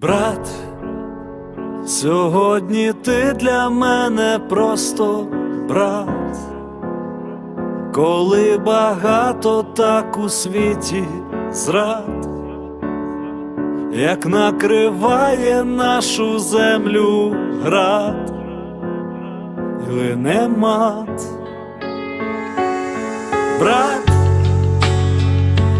Брат, сьогодні ти для мене просто брат, коли багато так у світі зрад, як накриває нашу землю град, лине мат. Брат,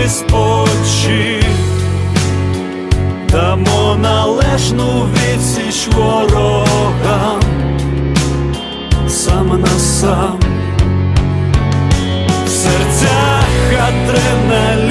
героями очі, дамо належну відсіч ворогам сам на сам. В серцях адреналін